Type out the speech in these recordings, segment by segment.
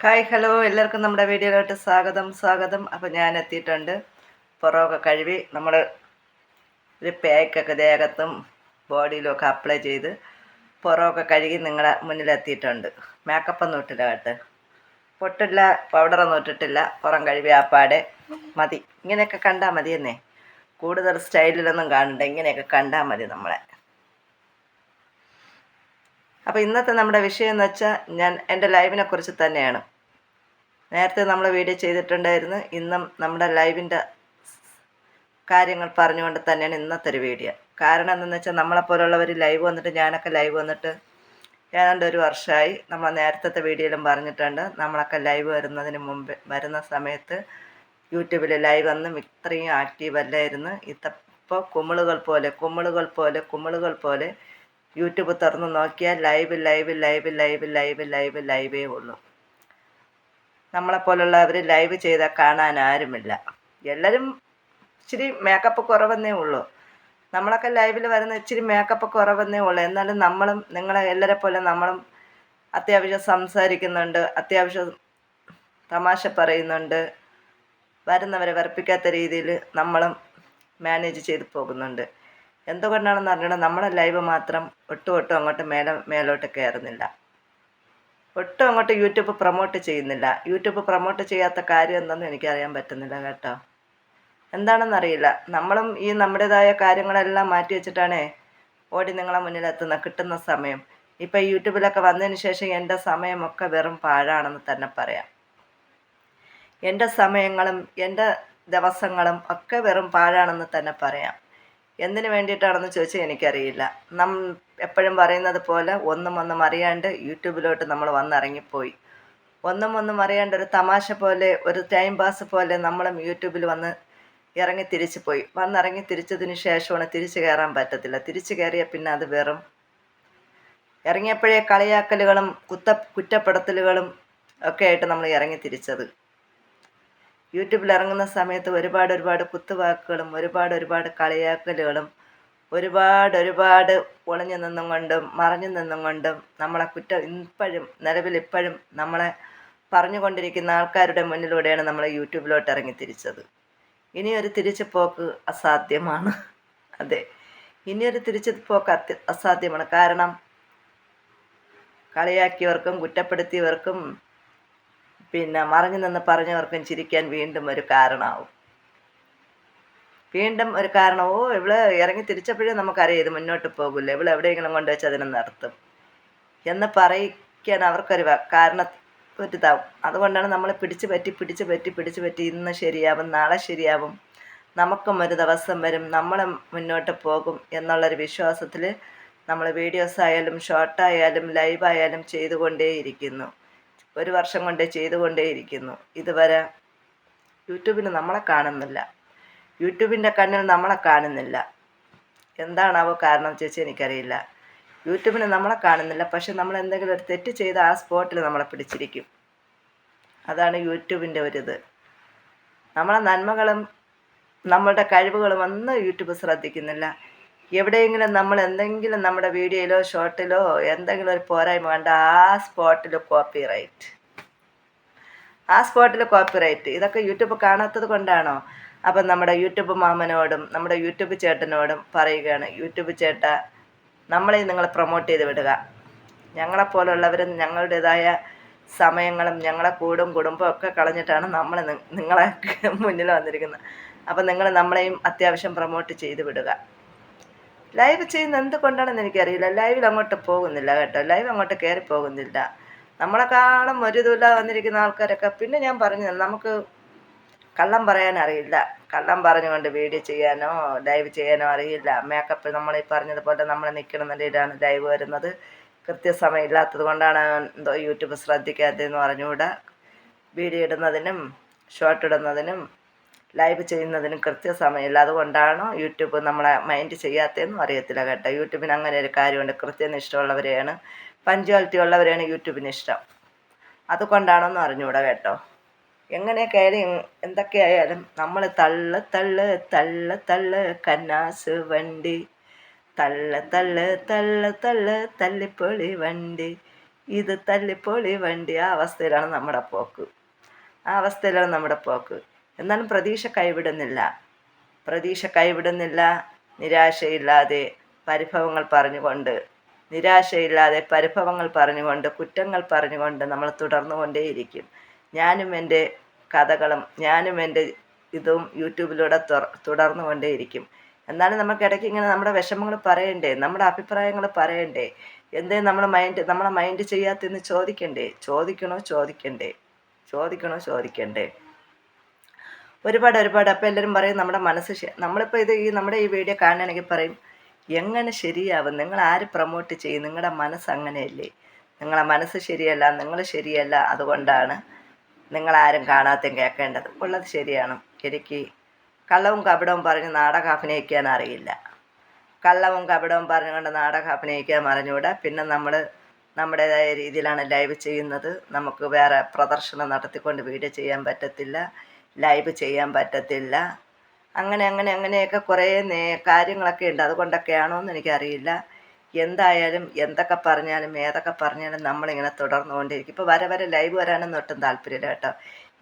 Hi hello. എല്ലാവർക്കും നമ്മുടെ വീഡിയോയിലോട്ട് സ്വാഗതം സ്വാഗതം. അപ്പോൾ ഞാൻ എത്തിയിട്ടുണ്ട്. പുറമൊക്കെ കഴുകി നമ്മൾ ഒരു പാക്കൊക്കെ ദേഹത്തും ബോഡിയിലും ഒക്കെ അപ്ലൈ ചെയ്ത് പുറമൊക്കെ കഴുകി നിങ്ങളെ മുന്നിലെത്തിയിട്ടുണ്ട് മേക്കപ്പ് ഒന്നും ഇട്ടില്ല കേട്ട്. പൊട്ടില്ല പൗഡറൊന്നും ഇട്ടിട്ടില്ല. പുറം കഴുകി ആപ്പാടെ മതി. ഇങ്ങനെയൊക്കെ കണ്ടാൽ മതി എന്നേ കൂടുതൽ സ്റ്റൈലിലൊന്നും കാണണ്ട. ഇങ്ങനെയൊക്കെ കണ്ടാൽ മതി നമ്മളെ. അപ്പോൾ ഇന്നത്തെ നമ്മുടെ വിഷയം എന്ന് വെച്ചാൽ ഞാൻ എന്റെ ലൈവിനെ കുറിച്ച് തന്നെയാണ്. നേരത്തെ നമ്മൾ വീഡിയോ ചെയ്തിട്ടുണ്ടായിരുന്നു. ഇന്നും നമ്മുടെ ലൈവിന്റെ കാര്യങ്ങൾ പറഞ്ഞുകൊണ്ട് തന്നെയാണ് ഇന്നത്തെ ഒരു വീഡിയോ കാരണം എന്തെന്ന് വെച്ചാൽ നമ്മളെപ്പോലുള്ളവർ ലൈവ് വന്നിട്ട് ഞാനൊക്കെ ലൈവ് വന്നിട്ട് ഏതാണ്ട് ഒരു വർഷമായി നമ്മൾ നേരത്തെ വീഡിയോയിലും പറഞ്ഞിട്ടുണ്ട്. നമ്മളൊക്കെ ലൈവ് വരുന്നതിന് മുമ്പ് വരുന്ന സമയത്ത് യൂട്യൂബിൽ ലൈവ് ഒന്നും ഇത്രയും ആക്റ്റീവ് അല്ലായിരുന്നു. ഇപ്പോൾ കുമിളുകൾ പോലെ കുമിളുകൾ പോലെ കുമിളുകൾ പോലെ യൂട്യൂബ് തുറന്ന് നോക്കിയാൽ live live live live live live ലൈവേ ഉള്ളൂ. നമ്മളെപ്പോലുള്ളവർ ലൈവ് ചെയ്താൽ കാണാൻ ആരുമില്ല. എല്ലാവരും ഇച്ചിരി മേക്കപ്പ് കുറവെന്നേ ഉള്ളൂ. നമ്മളൊക്കെ ലൈവിൽ വരുന്ന ഇച്ചിരി മേക്കപ്പ് കുറവെന്നേ ഉള്ളൂ. എന്നാലും നമ്മളും നിങ്ങളെ എല്ലാരെ പോലെ നമ്മളും അത്യാവശ്യം സംസാരിക്കുന്നുണ്ട് അത്യാവശ്യം തമാശ പറയുന്നുണ്ട്. വരുന്നവരെ വെറുപ്പിക്കാത്ത രീതിയിൽ നമ്മളും മാനേജ് ചെയ്ത് പോകുന്നുണ്ട്. എന്തുകൊണ്ടാണെന്ന് അറിയണം നമ്മുടെ ലൈവ് മാത്രം ഒട്ടും ഒട്ടും അങ്ങോട്ട് മേലെ മേലോട്ട് കയറുന്നില്ല. ഒട്ടും അങ്ങോട്ട് യൂട്യൂബ് പ്രൊമോട്ട് ചെയ്യുന്നില്ല. യൂട്യൂബ് പ്രൊമോട്ട് ചെയ്യാത്ത കാര്യം എന്തെന്ന് എനിക്കറിയാൻ പറ്റുന്നില്ല കേട്ടോ. എന്താണെന്നറിയില്ല നമ്മളും ഈ നമ്മുടേതായ കാര്യങ്ങളെല്ലാം മാറ്റി വെച്ചിട്ടാണേ ഓടി നിങ്ങളെ മുന്നിലെത്തുന്ന കിട്ടുന്ന സമയം. ഇപ്പം യൂട്യൂബിലൊക്കെ വന്നതിന് ശേഷം എന്റെ സമയമൊക്കെ വെറും പാഴാണെന്ന് തന്നെ പറയാം. എന്റെ സമയങ്ങളും എന്റെ ദിവസങ്ങളും ഒക്കെ വെറും പാഴാണെന്ന് തന്നെ പറയാം. എന്തിനു വേണ്ടിയിട്ടാണെന്ന് ചോദിച്ചാൽ എനിക്കറിയില്ല. നം എപ്പോഴും പറയുന്നത് പോലെ ഒന്നും ഒന്നും അറിയാണ്ട് യൂട്യൂബിലോട്ട് നമ്മൾ വന്നിറങ്ങിപ്പോയി. ഒന്നും ഒന്നും അറിയാണ്ട് ഒരു തമാശ പോലെ ഒരു ടൈം പാസ് പോലെ നമ്മളും യൂട്യൂബിൽ വന്ന് ഇറങ്ങി തിരിച്ചു പോയി. വന്നിറങ്ങി തിരിച്ചതിന് ശേഷമാണ് തിരിച്ചു കയറാൻ പറ്റത്തില്ല. തിരിച്ചു കയറിയ പിന്നെ അത് വെറും ഇറങ്ങിയപ്പോഴേ കളിയാക്കലുകളും കുത്ത കുറ്റപ്പെടുത്തലുകളും ഒക്കെ ആയിട്ട് നമ്മൾ ഇറങ്ങി തിരിച്ചത്. യൂട്യൂബിൽ ഇറങ്ങുന്ന സമയത്ത് ഒരുപാട് ഒരുപാട് കുത്തുവാക്കുകളും ഒരുപാട് ഒരുപാട് കളിയാക്കലുകളും ഒരുപാട് ഒരുപാട് ഒളിഞ്ഞു നിന്നും കൊണ്ടും മറഞ്ഞു നിന്നും കൊണ്ടും നമ്മളെ കുറ്റം ഇപ്പോഴും നിലവിൽ ഇപ്പോഴും നമ്മളെ പറഞ്ഞുകൊണ്ടിരിക്കുന്ന ആൾക്കാരുടെ മുന്നിലൂടെയാണ് നമ്മൾ യൂട്യൂബിലോട്ട് ഇറങ്ങി തിരിച്ചത്. ഇനിയൊരു തിരിച്ചു പോക്ക് അസാധ്യമാണ്. അതെ. ഇനിയൊരു തിരിച്ചു പോക്ക് അത്യ അസാധ്യമാണ്. കാരണം കളിയാക്കിയവർക്കും കുറ്റപ്പെടുത്തിയവർക്കും പിന്നെ മറിഞ്ഞു നിന്ന് പറഞ്ഞവർക്കും ചിരിക്കാൻ വീണ്ടും ഒരു കാരണമാവും. വീണ്ടും ഒരു കാരണം ഓ ഇവൾ ഇറങ്ങി തിരിച്ചപ്പോഴേ നമുക്കറിയാം ഇത് മുന്നോട്ട് പോകില്ല. ഇവൾ എവിടെയെങ്കിലും കൊണ്ടുവച്ച് അതിനെ നടത്തും എന്ന് പറയിക്കാൻ അവർക്കൊരു കാരണം ഒരിതാവും. അതുകൊണ്ടാണ് നമ്മൾ പിടിച്ചു പറ്റി പിടിച്ചു പറ്റി പിടിച്ചു പറ്റി ഇന്ന് ശരിയാവും നാളെ ശരിയാവും നമുക്കും ഒരു ദിവസം വരും നമ്മൾ മുന്നോട്ട് പോകും എന്നുള്ളൊരു വിശ്വാസത്തിൽ നമ്മൾ വീഡിയോസ് ആയാലും ഷോർട്ടായാലും ലൈവായാലും ചെയ്തുകൊണ്ടേയിരിക്കുന്നു. ഒരു വർഷം കൊണ്ട് ചെയ്തുകൊണ്ടേയിരിക്കുന്നു. ഇതുവരെ യൂട്യൂബിന് നമ്മളെ കാണുന്നില്ല. യൂട്യൂബിന്റെ കണ്ണിൽ നമ്മളെ കാണുന്നില്ല. എന്താണാവോ കാരണം ചേച്ചി എനിക്കറിയില്ല. യൂട്യൂബിന് നമ്മളെ കാണുന്നില്ല. പക്ഷെ നമ്മൾ എന്തെങ്കിലും ഒരു തെറ്റ് ചെയ്ത് ആ സ്പോട്ടിൽ നമ്മളെ പിടിച്ചിരിക്കും. അതാണ് യൂട്യൂബിന്റെ ഒരിത് നമ്മളെ നന്മകളും നമ്മളുടെ കഴിവുകളും ഒന്നും യൂട്യൂബ് ശ്രദ്ധിക്കുന്നില്ല. എവിടെയെങ്കിലും നമ്മൾ എന്തെങ്കിലും നമ്മുടെ വീഡിയോയിലോ ഷോർട്ടിലോ എന്തെങ്കിലും ഒരു പോരായ്മ കണ്ട ആ സ്പോട്ടിൽ കോപ്പി റൈറ്റ് ആ സ്പോട്ടിൽ കോപ്പി റൈറ്റ് ഇതൊക്കെ യൂട്യൂബ് കാണാത്തത് കൊണ്ടാണോ? അപ്പം നമ്മുടെ യൂട്യൂബ് മാമനോടും നമ്മുടെ യൂട്യൂബ് ചേട്ടനോടും പറയുകയാണ് യൂട്യൂബ് ചേട്ട നമ്മളെ നിങ്ങൾ പ്രൊമോട്ട് ചെയ്ത് വിടുക. ഞങ്ങളെപ്പോലുള്ളവരും ഞങ്ങളുടേതായ സമയങ്ങളും ഞങ്ങളെ കൂടും കുടുംബവും ഒക്കെ കളഞ്ഞിട്ടാണ് നമ്മൾ നിങ്ങളെ മുന്നിൽ വന്നിരിക്കുന്നത്. അപ്പം നിങ്ങൾ നമ്മളെയും അത്യാവശ്യം പ്രൊമോട്ട് ചെയ്ത് വിടുക. ലൈവ് ചെയ്യുന്ന എന്തുകൊണ്ടാണെന്ന് എനിക്കറിയില്ല. ലൈവിൽ അങ്ങോട്ട് പോകുന്നില്ല കേട്ടോ. ലൈവ് അങ്ങോട്ട് കയറി പോകുന്നില്ല. നമ്മളെക്കാളും ഒരു ഇതുമില്ലാതെ വന്നിരിക്കുന്ന ആൾക്കാരൊക്കെ പിന്നെ ഞാൻ പറഞ്ഞു നമുക്ക് കള്ളം പറയാൻ അറിയില്ല. കള്ളം പറഞ്ഞുകൊണ്ട് വീഡിയോ ചെയ്യാനോ ലൈവ് ചെയ്യാനോ അറിയില്ല. മേക്കപ്പ് നമ്മൾ ഈ പറഞ്ഞതുപോലെ നമ്മൾ നിൽക്കുന്ന നിലയിലാണ് ലൈവ് വരുന്നത്. കൃത്യസമയം ഇല്ലാത്തത് കൊണ്ടാണ് എന്തോ യൂട്യൂബ് ശ്രദ്ധിക്കാത്തതെന്ന് പറഞ്ഞുകൂടെ. വീഡിയോ ഇടുന്നതിനും ഷോർട്ട് ഇടുന്നതിനും ലൈവ് ചെയ്യുന്നതിന് കൃത്യസമയമില്ല. അതുകൊണ്ടാണോ യൂട്യൂബ് നമ്മളെ മൈൻഡ് ചെയ്യാത്തതെന്നും അറിയത്തില്ല കേട്ടോ. യൂട്യൂബിന് അങ്ങനെ ഒരു കാര്യമുണ്ട്. കൃത്യനിഷ്ഠമുള്ളവരെയാണ് പഞ്ച്വാലിറ്റി ഉള്ളവരെയാണ് യൂട്യൂബിന് ഇഷ്ടം അതുകൊണ്ടാണോന്ന് അറിഞ്ഞുകൂടാ കേട്ടോ. എങ്ങനെയൊക്കെ ആയാലും എന്തൊക്കെയായാലും നമ്മൾ തള്ള് തള്ള് തള്ള് തള്ള് കന്നാസ് വണ്ടി തള്ള് തള്ള് തള്ള് തള്ള് തല്ലിപ്പൊളി വണ്ടി. ഇത് തല്ലിപ്പൊളി വണ്ടി. ആ അവസ്ഥയിലാണ് നമ്മുടെ പോക്ക്. ആ അവസ്ഥയിലാണ് നമ്മുടെ പോക്ക്. എന്നാലും പ്രതീക്ഷ കൈവിടുന്നില്ല. പ്രതീക്ഷ കൈവിടുന്നില്ല നിരാശയില്ലാതെ പരിഭവങ്ങൾ പറഞ്ഞുകൊണ്ട്. നിരാശയില്ലാതെ പരിഭവങ്ങൾ പറഞ്ഞുകൊണ്ട് കുറ്റങ്ങൾ പറഞ്ഞുകൊണ്ട് നമ്മൾ തുടർന്നുകൊണ്ടേയിരിക്കും. ഞാനും എന്റെ കഥകളും ഞാനും എന്റെ ഇതും യൂട്യൂബിലൂടെ തുടർന്നു കൊണ്ടേയിരിക്കും എന്നാലും നമുക്ക് ഇടയ്ക്ക് ഇങ്ങനെ നമ്മുടെ വിഷമങ്ങൾ പറയണ്ടേ നമ്മുടെ അഭിപ്രായങ്ങൾ പറയണ്ടേ എന്തേ നമ്മൾ മൈൻഡ് നമ്മളെ മൈൻഡ് ചെയ്യാത്തെന്ന് ചോദിക്കണ്ടേ? ചോദിക്കണോ ചോദിക്കണ്ടേ? ചോദിക്കണോ ചോദിക്കണ്ടേ? ഒരുപാട് ഒരുപാട്. അപ്പോൾ എല്ലാവരും പറയും നമ്മുടെ മനസ്സ് നമ്മളിപ്പോൾ ഇത് ഈ നമ്മുടെ ഈ വീഡിയോ കാണുകയാണെങ്കിൽ പറയും എങ്ങനെ ശരിയാവും? നിങ്ങൾ ആര് പ്രൊമോട്ട് ചെയ്യും? നിങ്ങളുടെ മനസ്സ് അങ്ങനെയല്ലേ? നിങ്ങളെ മനസ്സ് ശരിയല്ല നിങ്ങൾ ശരിയല്ല അതുകൊണ്ടാണ് നിങ്ങളാരും കാണാത്ത കേൾക്കേണ്ടത്. ഉള്ളത് ശരിയാണ്. എനിക്ക് കള്ളവും കപടവും പറഞ്ഞ് നാടകം അഭിനയിക്കാൻ അറിയില്ല. കള്ളവും കപടവും പറഞ്ഞുകൊണ്ട് നാടകം അഭിനയിക്കാൻ അറിഞ്ഞുകൂടാ. പിന്നെ നമ്മൾ നമ്മുടേതായ രീതിയിലാണ് ലൈവ് ചെയ്യുന്നത്. നമുക്ക് വേറെ പ്രദർശനം നടത്തിക്കൊണ്ട് വീഡിയോ ചെയ്യാൻ പറ്റത്തില്ല. ലൈവ് ചെയ്യാൻ പറ്റത്തില്ല. അങ്ങനെ അങ്ങനെ അങ്ങനെയൊക്കെ കുറേ നേ കാര്യങ്ങളൊക്കെ ഉണ്ട്. അതുകൊണ്ടൊക്കെയാണോ എന്ന് എനിക്കറിയില്ല. എന്തായാലും എന്തൊക്കെ പറഞ്ഞാലും ഏതൊക്കെ പറഞ്ഞാലും നമ്മളിങ്ങനെ തുടർന്നുകൊണ്ടിരിക്കും. ഇപ്പോൾ വരെ വരെ ലൈവ് വരാനൊന്നും ഒട്ടും താല്പര്യമില്ല കേട്ടോ.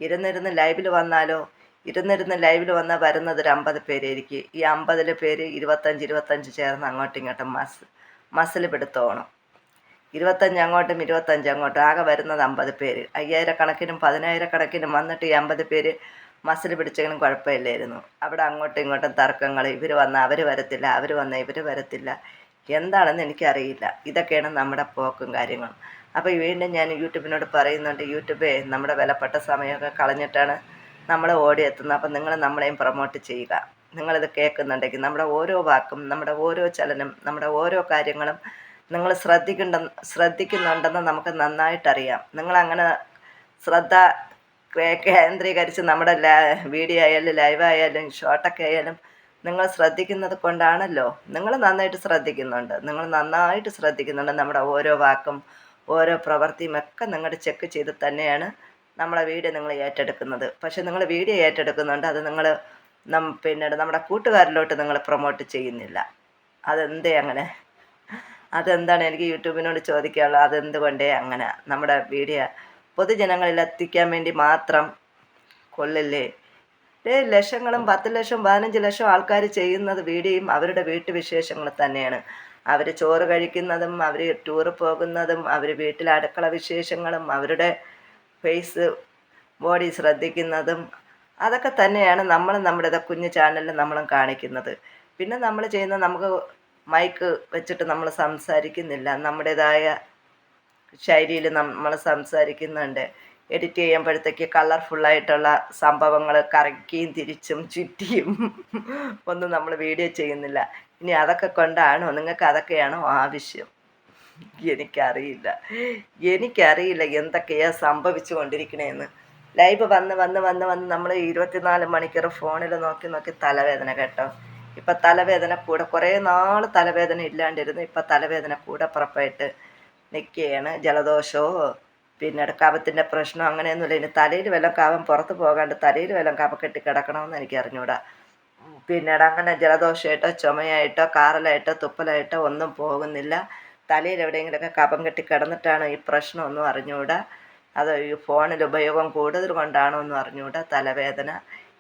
ഇരുന്നിരുന്ന് ലൈവിൽ വന്നാലോ? ഇരുന്നിരുന്ന് ലൈവിൽ വന്നാൽ വരുന്നത് ഒരു അമ്പത് പേരായിരിക്കും. ഈ അമ്പതിൽ പേര് ഇരുപത്തഞ്ച് ഇരുപത്തഞ്ച് ചേർന്ന് അങ്ങോട്ടും ഇങ്ങോട്ടും മസ് മസിൽ പിടുത്തോണം. ഇരുപത്തഞ്ച് അങ്ങോട്ടും ഇരുപത്തഞ്ച് അങ്ങോട്ടും. ആകെ വരുന്നത് അമ്പത് പേര്. അയ്യായിരക്കണക്കിനും പതിനായിരക്കണക്കിനും വന്നിട്ട് ഈ അമ്പത് പേര് മസിൽ പിടിച്ചെങ്കിലും കുഴപ്പമില്ലായിരുന്നു. അവിടെ അങ്ങോട്ടും ഇങ്ങോട്ടും തർക്കങ്ങൾ. ഇവർ വന്നാൽ അവർ വരത്തില്ല അവർ വന്നാൽ ഇവർ വരത്തില്ല. എന്താണെന്ന് എനിക്കറിയില്ല. ഇതൊക്കെയാണ് നമ്മുടെ പോക്കും കാര്യങ്ങളും. അപ്പോൾ വീണ്ടും ഞാൻ യൂട്യൂബിനോട് പറയുന്നുണ്ട് യൂട്യൂബേ നമ്മുടെ വിലപ്പെട്ട സമയമൊക്കെ കളഞ്ഞിട്ടാണ് നമ്മൾ ഓടിയെത്തുന്നത്. അപ്പം നിങ്ങൾ നമ്മളെയും പ്രൊമോട്ട് ചെയ്യുക. നിങ്ങളിത് കേൾക്കുന്നുണ്ടെങ്കിൽ നമ്മുടെ ഓരോ വാക്കും നമ്മുടെ ഓരോ ചലനം നമ്മുടെ ഓരോ കാര്യങ്ങളും നിങ്ങൾ ശ്രദ്ധിക്കേണ്ട ശ്രദ്ധിക്കുന്നുണ്ടെന്ന് നമുക്ക് നന്നായിട്ടറിയാം. നിങ്ങളങ്ങനെ ശ്രദ്ധ കേന്ദ്രീകരിച്ച് നമ്മുടെ വീഡിയോ ആയാലും ലൈവ് ആയാലും ഷോർട്ടൊക്കെ ആയാലും നിങ്ങൾ ശ്രദ്ധിക്കുന്നത് കൊണ്ടാണല്ലോ. നിങ്ങൾ നന്നായിട്ട് ശ്രദ്ധിക്കുന്നുണ്ട്. നിങ്ങൾ നന്നായിട്ട് ശ്രദ്ധിക്കുന്നുണ്ട് നമ്മുടെ ഓരോ വാക്കും ഓരോ പ്രവൃത്തിയും ഒക്കെ നിങ്ങളുടെ ചെക്ക് ചെയ്ത് തന്നെയാണ് നമ്മളെ വീഡിയോ നിങ്ങൾ ഏറ്റെടുക്കുന്നത്. പക്ഷെ നിങ്ങൾ വീഡിയോ ഏറ്റെടുക്കുന്നുണ്ട്. അത് നിങ്ങൾ നം പിന്നീട് നമ്മുടെ കൂട്ടുകാരിലോട്ട് നിങ്ങൾ പ്രൊമോട്ട് ചെയ്യുന്നില്ല. അതെന്തേ അങ്ങനെ? അതെന്താണ് എനിക്ക് യൂട്യൂബിനോട് ചോദിക്കാനുള്ളത്? അതെന്തുകൊണ്ടേ അങ്ങനെ നമ്മുടെ വീഡിയോ പൊതുജനങ്ങളിൽ എത്തിക്കാൻ വേണ്ടി മാത്രം കൊള്ളില്ലേ ഏ ലക്ഷങ്ങളും പത്ത് ലക്ഷം പതിനഞ്ച് ലക്ഷം ആൾക്കാർ ചെയ്യുന്നത് വീഡിയോയും അവരുടെ വീട്ടുവിശേഷങ്ങൾ തന്നെയാണ്. അവർ ചോറ് കഴിക്കുന്നതും അവർ ടൂറ് പോകുന്നതും അവർ വീട്ടിലെ അടുക്കള വിശേഷങ്ങളും അവരുടെ ഫേസ് ബോഡി ശ്രദ്ധിക്കുന്നതും അതൊക്കെ തന്നെയാണ് നമ്മൾ നമ്മുടെ കുഞ്ഞു ചാനലിൽ നമ്മളും കാണിക്കുന്നത്. പിന്നെ നമ്മൾ ചെയ്യുന്ന നമുക്ക് മൈക്ക് വെച്ചിട്ട് നമ്മൾ സംസാരിക്കുന്നില്ല. നമ്മുടേതായ ശൈലിയിൽ നമ്മൾ സംസാരിക്കുന്നുണ്ട്. എഡിറ്റ് ചെയ്യുമ്പോഴത്തേക്ക് കളർഫുള്ളായിട്ടുള്ള സംഭവങ്ങൾ കറക്കിയും തിരിച്ചും ചുറ്റിയും ഒന്നും നമ്മൾ വീഡിയോ ചെയ്യുന്നില്ല. ഇനി അതൊക്കെ കൊണ്ടാണോ? നിങ്ങൾക്ക് അതൊക്കെയാണോ ആവശ്യം? എനിക്കറിയില്ല. എനിക്കറിയില്ല എന്തൊക്കെയാ സംഭവിച്ചു കൊണ്ടിരിക്കണേന്ന്. ലൈവ് വന്ന് വന്ന് വന്ന് വന്ന് നമ്മൾ ഇരുപത്തിനാല് മണിക്കൂർ ഫോണിൽ നോക്കി നോക്കി തലവേദന കേട്ടോ. ഇപ്പം തലവേദന കൂടെ കുറേ നാൾ തലവേദന ഇല്ലാണ്ടിരുന്നു. ഇപ്പം തലവേദന കൂടെ പുറപ്പായിട്ട് നിൽക്കുകയാണ്. ജലദോഷമോ പിന്നെ കഫത്തിന്റെ പ്രശ്നം അങ്ങനെയൊന്നുമില്ല. ഇനി തലയിൽ വല്ലതും കാവം പുറത്ത് പോകാണ്ട് തലയിൽ വല്ലതും കഫ കെട്ടി കിടക്കണമെന്ന് എനിക്ക് അറിഞ്ഞൂടാ. പിന്നീട് അങ്ങനെ ജലദോഷമായിട്ടോ ചുമയായിട്ടോ കാറലായിട്ടോ തുപ്പലായിട്ടോ ഒന്നും പോകുന്നില്ല. തലയിൽ എവിടെയെങ്കിലുമൊക്കെ കഫം കെട്ടി കിടന്നിട്ടാണ് ഈ പ്രശ്നമൊന്നും അറിഞ്ഞുകൂടാ അത് ഈ ഫോണിൽ ഉപയോഗം കൂടുതൽ കൊണ്ടാണോ ഒന്നും അറിഞ്ഞുകൂടാ തലവേദന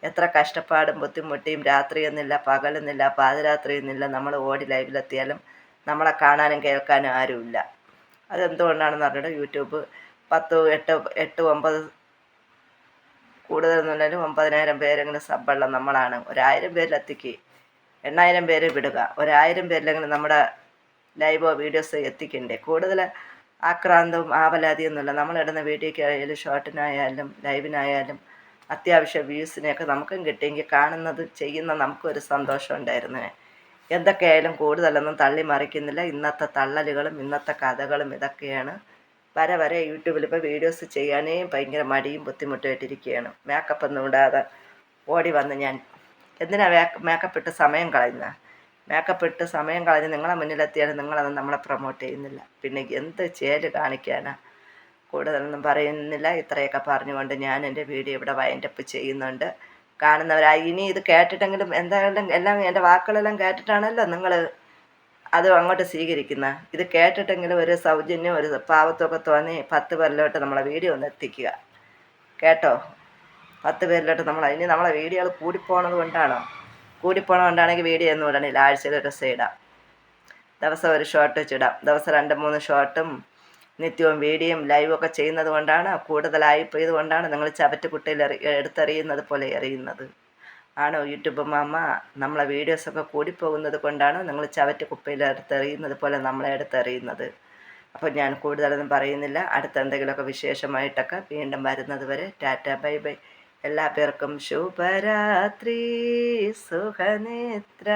എത്ര കഷ്ടപ്പാടും ബുദ്ധിമുട്ടിയും രാത്രിയെന്നില്ല പകലെന്നില്ല പാതിരാത്രിയെന്നില്ല നമ്മൾ ഓടി ലൈവിലെത്തിയാലും നമ്മളെ കാണാനും കേൾക്കാനും ആരുമില്ല. അതെന്തുകൊണ്ടാണെന്ന് അറിയണം യൂട്യൂബ് പത്ത് എട്ട് എട്ട് ഒമ്പത് കൂടുതലൊന്നുമില്ലെങ്കിലും ഒമ്പതിനായിരം പേരെങ്കിലും സബ്ബുള്ള നമ്മളാണ്. ഒരായിരം പേരിലെത്തിക്ക്. എണ്ണായിരം പേര് വിടുക. ഒരായിരം പേരിലെങ്കിലും നമ്മുടെ ലൈവോ വീഡിയോസ് എത്തിക്കണ്ടേ? കൂടുതൽ ആക്രാന്തവും എന്നുള്ള നമ്മളിടുന്ന വീഡിയോയ്ക്ക് ആയാലും ഷോർട്ടിനായാലും ലൈവിനായാലും അത്യാവശ്യം വ്യൂസിനെയൊക്കെ നമുക്കും കിട്ടിയെങ്കിൽ കാണുന്നത് ചെയ്യുന്ന നമുക്കൊരു സന്തോഷം ഉണ്ടായിരുന്നു എന്തൊക്കെയായാലും കൂടുതലൊന്നും തള്ളി മറിക്കുന്നില്ല. ഇന്നത്തെ തള്ളലുകളും ഇന്നത്തെ കഥകളും ഇതൊക്കെയാണ്. വരെ വരെ യൂട്യൂബിൽ ഇപ്പോൾ വീഡിയോസ് ചെയ്യാനേ ഭയങ്കര മടിയും ബുദ്ധിമുട്ടായിട്ടിരിക്കുകയാണ് മേക്കപ്പ് ഒന്നും ഇടാതെ ഓടി വന്ന് ഞാൻ. എന്തിനാ മേക്കപ്പ് ഇട്ട് സമയം കളയുന്നത് മേക്കപ്പ് ഇട്ട് സമയം കളഞ്ഞ് നിങ്ങളെ മുന്നിലെത്തിയാലും നിങ്ങളത് നമ്മളെ പ്രൊമോട്ട് ചെയ്യുന്നില്ല. പിന്നെ എന്ത് ചേൽ കാണിക്കാനാ? കൂടുതലൊന്നും പറയുന്നില്ല. ഇത്രയൊക്കെ പറഞ്ഞുകൊണ്ട് ഞാൻ എന്റെ വീഡിയോ ഇവിടെ വൈൻഡപ്പ് ചെയ്യുന്നുണ്ട്. കാണുന്നവരായി. ഇനി ഇത് കേട്ടിട്ടെങ്കിലും എന്തായാലും എല്ലാം എന്റെ വാക്കുകളെല്ലാം കേട്ടിട്ടാണല്ലോ നിങ്ങൾ അത് അങ്ങോട്ട് സ്വീകരിക്കുന്ന. ഇത് കേട്ടിട്ടെങ്കിലും ഒരു സൗജന്യം ഒരു പാവത്തൊക്കെ തോന്നി പത്ത് പേരിലോട്ട് നമ്മളെ വീഡിയോ ഒന്ന് എത്തിക്കുക. കേട്ടോ? പത്ത് പേരിലോട്ട് നമ്മൾ ഇനി നമ്മളെ വീഡിയോകൾ കൂടിപ്പോണത് കൊണ്ടാണോ? കൂടിപ്പോണത് കൊണ്ടാണെങ്കിൽ വീഡിയോ ഒന്നും ഇടണില്ല. ആഴ്ചയിൽ ഒരു ദിവസം ഇടാം. ദിവസം ഒരു ഷോർട്ട് വെച്ചിടാം. ദിവസം രണ്ട് മൂന്ന് ഷോർട്ടും നിത്യവും വീഡിയോയും ലൈവും ഒക്കെ ചെയ്യുന്നത് കൊണ്ടാണ് കൂടുതലായി പോയത് കൊണ്ടാണ് നിങ്ങൾ ചവറ്റ് കുട്ടയിൽ എറി എടുത്തെറിയുന്നത് പോലെ എറിയുന്നത് ആണോ യൂട്യൂബ് മാമ? നമ്മളെ വീഡിയോസൊക്കെ കൂടിപ്പോകുന്നത് കൊണ്ടാണ് നിങ്ങൾ ചവറ്റ് കുപ്പയിൽ എടുത്തെറിയുന്നത് പോലെ നമ്മളെ എടുത്തെറിയുന്നത്. അപ്പോൾ ഞാൻ കൂടുതലൊന്നും പറയുന്നില്ല. അടുത്ത എന്തെങ്കിലുമൊക്കെ വിശേഷമായിട്ടൊക്കെ വീണ്ടും വരുന്നത് വരെ ടാറ്റ ബൈ ബൈ. എല്ലാ പേർക്കും ശുഭരാത്രി സുഖനിദ്ര.